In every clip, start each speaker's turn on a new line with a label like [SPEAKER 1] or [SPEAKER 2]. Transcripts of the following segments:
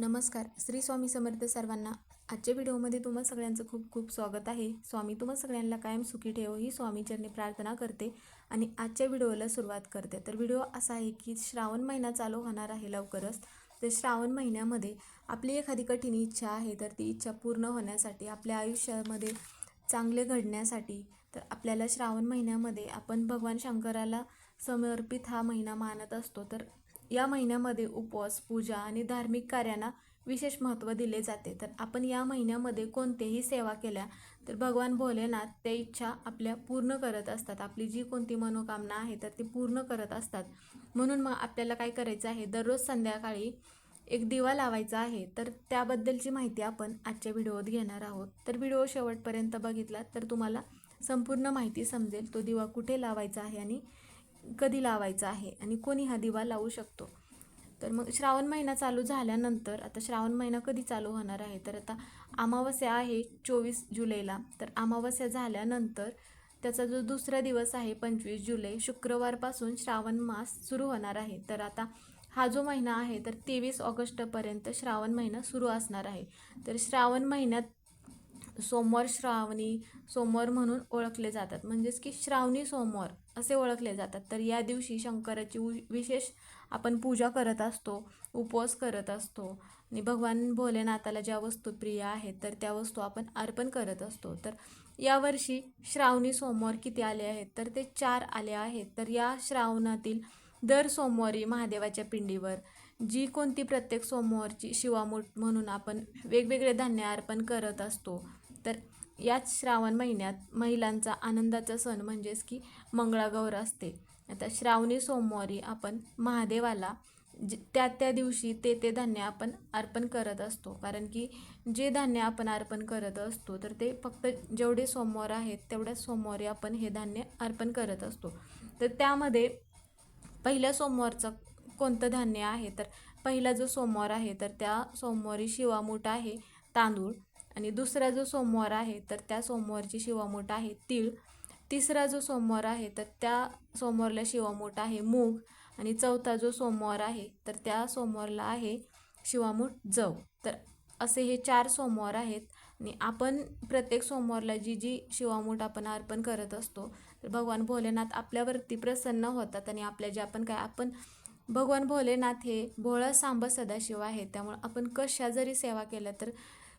[SPEAKER 1] नमस्कार श्री स्वामी समर्थ सर्वांना. आजच्या व्हिडिओमध्ये तुम्हा सगळ्यांचं खूप खूप स्वागत आहे. स्वामी तुम्हा सगळ्यांना कायम सुखी ठेव ही स्वामीचरणी प्रार्थना करते आणि आजच्या व्हिडिओला सुरुवात करते. तर व्हिडिओ असा आहे की श्रावण महिना चालू होणार आहे लवकरच. तर श्रावण महिन्यामध्ये आपली एखादी कठीण इच्छा आहे तर ती इच्छा पूर्ण होण्यासाठी आपल्या आयुष्यामध्ये चांगले घडण्यासाठी तर आपल्याला श्रावण महिन्यामध्ये आपण भगवान शंकराला समर्पित हा महिना मानत असतो. तर या महिन्यामध्ये उपवास पूजा आणि धार्मिक कार्यांना विशेष महत्त्व दिले जाते. तर आपण या महिन्यामध्ये कोणतेही सेवा केल्या तर भगवान भोलेनाथ ते इच्छा आपल्या पूर्ण करत असतात. आपली जी कोणती मनोकामना आहे तर ती पूर्ण करत असतात. म्हणून मग आपल्याला काय करायचं आहे? दररोज संध्याकाळी एक दिवा लावायचा आहे. तर त्याबद्दलची माहिती आपण आजच्या व्हिडिओत घेणार आहोत. तर व्हिडिओ शेवटपर्यंत बघितला तर तुम्हाला संपूर्ण माहिती समजेल. तो दिवा कुठे लावायचा आहे आणि कधी लावायचा आहे आणि कोणी हा दिवा लावू शकतो. तर मग श्रावण महिना चालू झाल्यानंतर आता श्रावण महिना कधी चालू होणार आहे? तर आता अमावस्या आहे चोवीस जुलैला. तर अमावस्या झाल्यानंतर त्याचा जो दुसरा दिवस आहे पंचवीस जुलै शुक्रवारपासून श्रावण मास सुरू होणार आहे. तर आता हा जो महिना आहे तर तेवीस ऑगस्टपर्यंत श्रावण महिना सुरू असणार आहे. तर श्रावण महिन्यात सोमवार श्रावणी सोमवार म्हणून ओळखले जातात. म्हणजेच की श्रावणी सोमवार. असे ओळखले जातात. तर या दिवशी शंकराची उ विशेष आपण पूजा करत असतो उपवास करत असतो. आणि भगवान भोलेनाथाला ज्या वस्तू प्रिय आहेत तर त्या वस्तू आपण अर्पण करत असतो. तर यावर्षी श्रावणी सोमवार किती आले आहेत? तर ते चार आले आहेत. तर या श्रावणातील दर सोमवारी महादेवाच्या पिंडीवर जी कोणती प्रत्येक सोमवारची शिवामूठ म्हणून आपण वेगवेगळे धान्य अर्पण करत असतो तर याच श्रावण महिन्यात महिलांचा आनंदाचा सण म्हणजेच की मंगळागौर असते. आता श्रावणी सोमवारी आपण महादेवाला ज त्या त्या दिवशी ते ते धान्य आपण अर्पण करत असतो. कारण की जे धान्य आपण अर्पण करत असतो तर ते फक्त जेवढे सोमवार आहेत तेवढ्याच सोमवारी आपण हे धान्य अर्पण करत असतो. तर त्यामध्ये पहिल्या सोमवारचं कोणतं धान्य आहे? तर पहिला जो सोमवार आहे तर त्या सोमवारी शिवामूठ आहे तांदूळ. आणि दुसरा जो सोमवार आहे तर त्या सोमवारची शिवामूठ आहे तीळ. तिसरा जो सोमवार आहे तर त्या सोमवारला शिवामूठ आहे मूग. आणि चौथा जो सोमवार आहे तर त्या सोमवारला आहे शिवामूठ जव. तर असे हे चार सोमवार आहेत. आणि आपण प्रत्येक सोमवारला जी जी शिवामूठ आपण अर्पण करत असतो तर भगवान भोलेनाथ आपल्यावरती प्रसन्न होतात आणि आपल्या जे आपण काय आपण भगवान भोलेनाथ हे भोळा सांब सदाशिव आहे. त्यामुळे आपण कशा जरी सेवा केल्या तर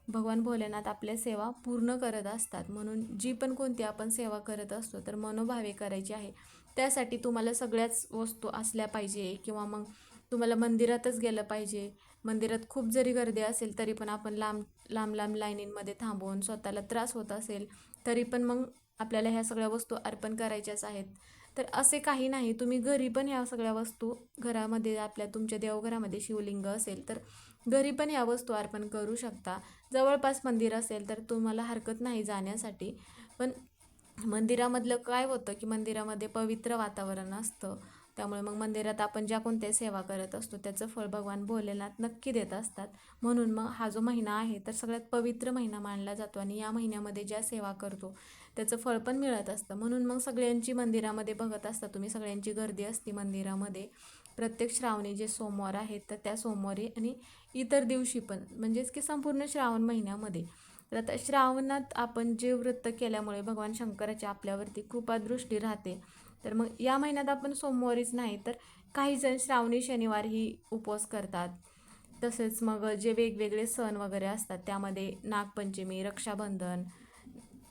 [SPEAKER 1] भगवान भोलेनाथ आपल्या सेवा पूर्ण करत असतात. म्हणून जी पण कोणती आपण सेवा करत असतो तर मनोभावे करायची आहे. त्यासाठी तुम्हाला सगळ्याच वस्तू असल्या पाहिजे किंवा मग तुम्हाला मंदिरातच गेलं पाहिजे. मंदिरात खूप जरी गर्दी असेल तरी पण आपण लांब लांब लांब लाईनींमध्ये थांबवून स्वतःला त्रास होत असेल तरी पण मग आपल्याला ह्या सगळ्या वस्तू अर्पण करायच्याच आहेत. तर असे काही नाही. तुम्ही घरी पण ह्या सगळ्या वस्तू. घरामध्ये आपल्या तुमच्या देवघरामध्ये शिवलिंग असेल तर घरी पण या वस्तू अर्पण करू शकता. जवळपास मंदिर असेल तर तुम्हाला हरकत नाही जाण्यासाठी. पण मंदिरामधलं काय होतं की मंदिरामध्ये पवित्र वातावरण असतं. त्यामुळे मग मंदिरात आपण ज्या कोणत्या सेवा करत असतो त्याचं फळ भगवान भोलेनाथ नक्की देत असतात. म्हणून मग हा जो महिना आहे तर सगळ्यात पवित्र महिना मानला जातो आणि या महिन्यामध्ये ज्या सेवा करतो त्याचं फळ पण मिळत असतं. म्हणून मग सगळ्यांची मंदिरामध्ये बघत असता तुम्ही सगळ्यांची गर्दी असते मंदिरामध्ये. प्रत्येक श्रावणी जे सोमवार आहेत तर त्या सोमवारी आणि इतर दिवशी पण म्हणजेच की संपूर्ण श्रावण महिन्यामध्ये. तर आता श्रावणात आपण जे व्रत केल्यामुळे भगवान शंकराची आपल्यावरती कृपादृष्टी राहते. तर मग या महिन्यात आपण सोमवारीच नाही तर काही जण श्रावणी शनिवारही उपवास करतात. तसेच मग जे वेगवेगळे सण वगैरे असतात त्यामध्ये नागपंचमी रक्षाबंधन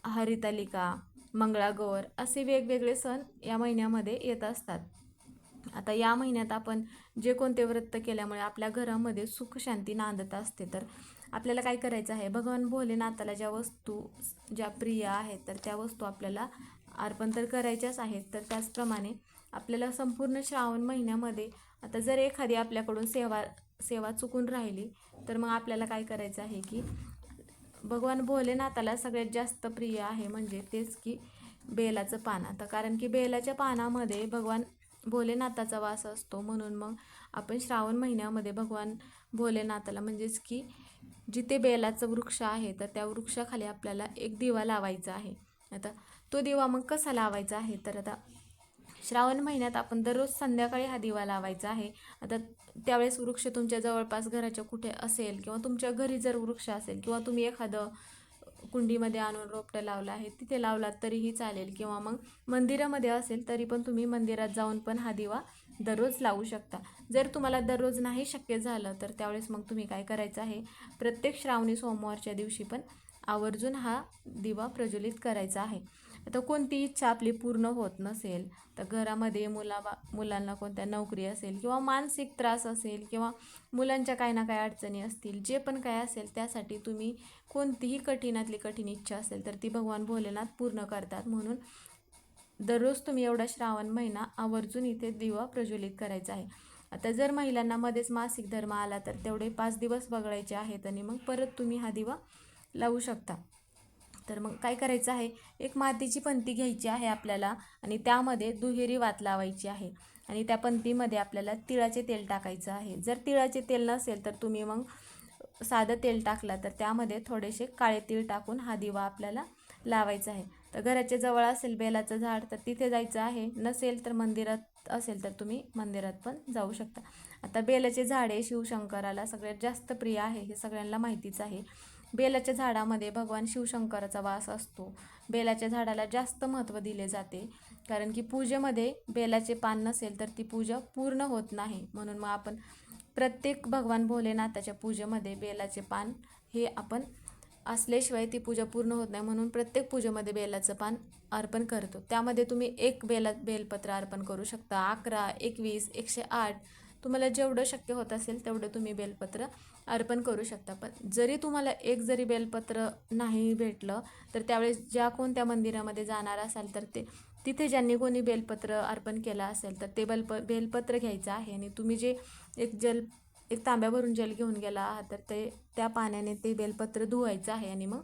[SPEAKER 1] हरितालिका मंगळागौर असे वेगवेगळे सण या महिन्यामध्ये येत असतात. आता या महिन्यात आपण जे कोणते व्रत केल्यामुळे आपल्या घरामध्ये सुख शांती नांदत असते तर आपल्याला काय करायचं आहे? भगवान भोलेनाथाला ज्या वस्तू ज्या प्रिय आहेत तर त्या वस्तू आपल्याला अर्पण तर करायच्याच आहेत. तर त्याचप्रमाणे आपल्याला संपूर्ण श्रावण महिन्यामध्ये आता जर एखादी आपल्याकडून सेवा सेवा चुकून राहिली तर मग आपल्याला काय करायचं आहे की भगवान भोलेनाथाला सगळ्यात जास्त प्रिय आहे म्हणजे तेच की बेलाचं पान. आता कारण की बेलाच्या पानामध्ये भगवान भोलेनाथाचा वास असतो म्हणून मग आपण श्रावण महिन्यामध्ये भगवान भोलेनाथाला म्हणजेच की जिथे बेलाचं वृक्ष आहे तर त्या वृक्षाखाली आपल्याला एक दिवा लावायचा आहे. आता तो दिवा मग कसा लावायचा आहे? तर आता श्रावण महिन्यात आपण दररोज संध्याकाळी हा दिवा लावायचा आहे. आता त्यावेळेस वृक्ष तुमच्या जवळपास घराच्या कुठे असेल किंवा तुमच्या घरी जर वृक्ष असेल किंवा तुम्ही एखादं कुंडीमध्ये आणून रोपटं लावलं आहे. तिथे लावलात तरीही चालेल किंवा मग मंदिरामध्ये असेल तरी पण तुम्ही मंदिरात जाऊन पण हा दिवा दररोज लावू शकता. जर तुम्हाला दररोज नाही शक्य झालं तर त्यावेळेस मग तुम्ही काय करायचं आहे? प्रत्येक श्रावणी सोमवारच्या दिवशी पण आवर्जून हा दिवा प्रज्वलित करायचा आहे. आता कोणती इच्छा आपली पूर्ण होत नसेल तर घरामध्ये मुला मुलांना कोणत्या नोकरी असेल किंवा मानसिक त्रास असेल किंवा मुलांच्या काही ना काही अडचणी असतील जे पण काय असेल त्यासाठी तुम्ही कोणतीही कठीणातली कठीण इच्छा असेल तर ती भगवान भोलेनाथ पूर्ण करतात. म्हणून दररोज तुम्ही एवढा श्रावण महिना आवर्जून इथे दिवा प्रज्वलित करायचा आहे. आता जर महिलांना मध्येच मासिक धर्म आला तर तेवढे पाच दिवस बघायचे आहेत आणि मग परत तुम्ही हा दिवा लावू शकता. तर मग काय करायचं आहे? एक मातीची पंती घ्यायची आहे आपल्याला आणि त्यामध्ये दुहेरी वात लावायची आहे. आणि त्या पंतीमध्ये आपल्याला तिळाचे तेल टाकायचं आहे. जर तिळाचे तेल नसेल तर तुम्ही मग साधं तेल टाकला तर त्यामध्ये थोडेसे काळे तीळ टाकून हा दिवा आपल्याला लावायचा आहे. तर घराच्या जवळ असेल बेलाचं झाड तर तिथे जायचं आहे. नसेल तर मंदिरात असेल तर तुम्ही मंदिरात पण जाऊ शकता. आता बेलाचे झाडे शिवशंकराला सगळ्यात जास्त प्रिय आहे. हे सगळ्यांना माहितीच आहे. बेलाच्या झाडामध्ये भगवान शिवशंकराचा वास असतो. बेलाच्या झाडाला जास्त महत्त्व दिले जाते. कारण की पूजेमध्ये बेलाचे पान नसेल तर ती पूजा पूर्ण होत नाही. म्हणून मग आपण प्रत्येक भगवान भोलेनाथाच्या पूजेमध्ये बेलाचे पान हे आपण असल्याशिवाय ती पूजा पूर्ण होत नाही. म्हणून प्रत्येक पूजेमध्ये बेलाचं पान अर्पण करतो. त्यामध्ये तुम्ही एक बेला बेलपत्र अर्पण करू शकता. अकरा एकवीस एकशे आठ तुम्हाला जेवढं शक्य होत असेल तेवढं तुम्ही बेलपत्र अर्पण करू शकता. पण जरी तुम्हाला एक जरी बेलपत्र नाही भेटलं तर त्यावेळेस ज्या कोणत्या मंदिरामध्ये जाणार असाल तर ते तिथे ज्यांनी कोणी बेलपत्र अर्पण केलं असेल तर ते बेलप बेलपत्र घ्यायचं आहे. आणि तुम्ही जे एक जल एक तांब्याभरून जल घेऊन गेला आहात तर ते त्या पाण्याने ते बेलपत्र धुवायचं आहे. आणि मग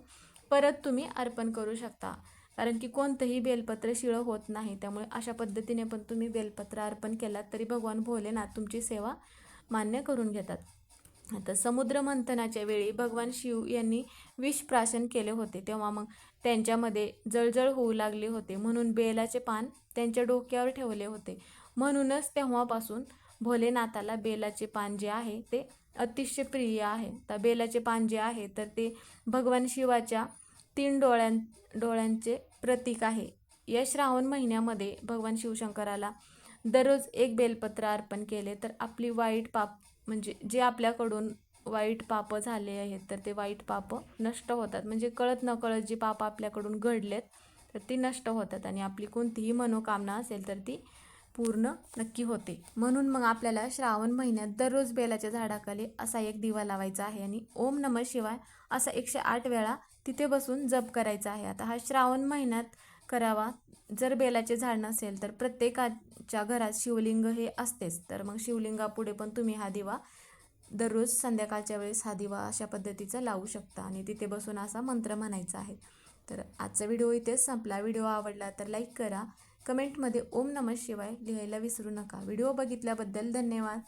[SPEAKER 1] परत तुम्ही अर्पण करू शकता. कारण की कोणतंही बेलपत्र शिळं होत नाही. त्यामुळे अशा पद्धतीने पण तुम्ही बेलपत्र अर्पण केलात तरी भगवान भोलेनाथ तुमची सेवा मान्य करून घेतात. आता समुद्र मंथनाच्या वेळी भगवान शिव यांनी विष प्राशन केले होते. तेव्हा मग त्यांच्यामध्ये जळजळ होऊ लागले होते. म्हणून बेलाचे पान त्यांच्या डोक्यावर ठेवले होते. म्हणूनच तेव्हापासून भोलेनाथाला बेलाचे पान जे आहे ते अतिशय प्रिय आहे. तर बेलाचे पान जे आहे तर ते भगवान शिवाच्या तीन डोळ्यां डोळ्यांचे प्रतीक आहे. या श्रावण महिन्यामध्ये भगवान शिवशंकराला दररोज एक बेलपत्र अर्पण केले तर आपली वाईट पाप म्हणजे जे आपल्याकडून वाईट पापं झाले आहेत तर ते वाईट पापं नष्ट होतात. म्हणजे कळत नकळत जी पापं आपल्याकडून घडलेत तर ती नष्ट होतात आणि आपली कोणतीही मनोकामना असेल तर ती पूर्ण नक्की होते. म्हणून मग आपल्याला श्रावण महिन्यात दररोज बेलाच्या झाडाखाली असा एक दिवा लावायचा आहे आणि ओम नम शिवाय असा एकशे आठ वेळा तिथे बसून जप करायचा आहे. आता हा श्रावण महिन्यात करावा. जर बेलाचे झाड नसेल तर प्रत्येकाच्या घरात शिवलिंग हे असतेच. तर मग शिवलिंगापुढे पण तुम्ही हा दिवा दररोज संध्याकाळच्या वेळेस हा दिवा अशा पद्धतीचा लावू शकता आणि तिथे बसून असा मंत्र म्हणायचा आहे. तर आजचा व्हिडिओ इथेच संपला. व्हिडिओ आवडला तर लाईक करा. कमेंटमध्ये ओम नमः शिवाय लिहायला विसरू नका. व्हिडिओ बघितल्याबद्दल धन्यवाद.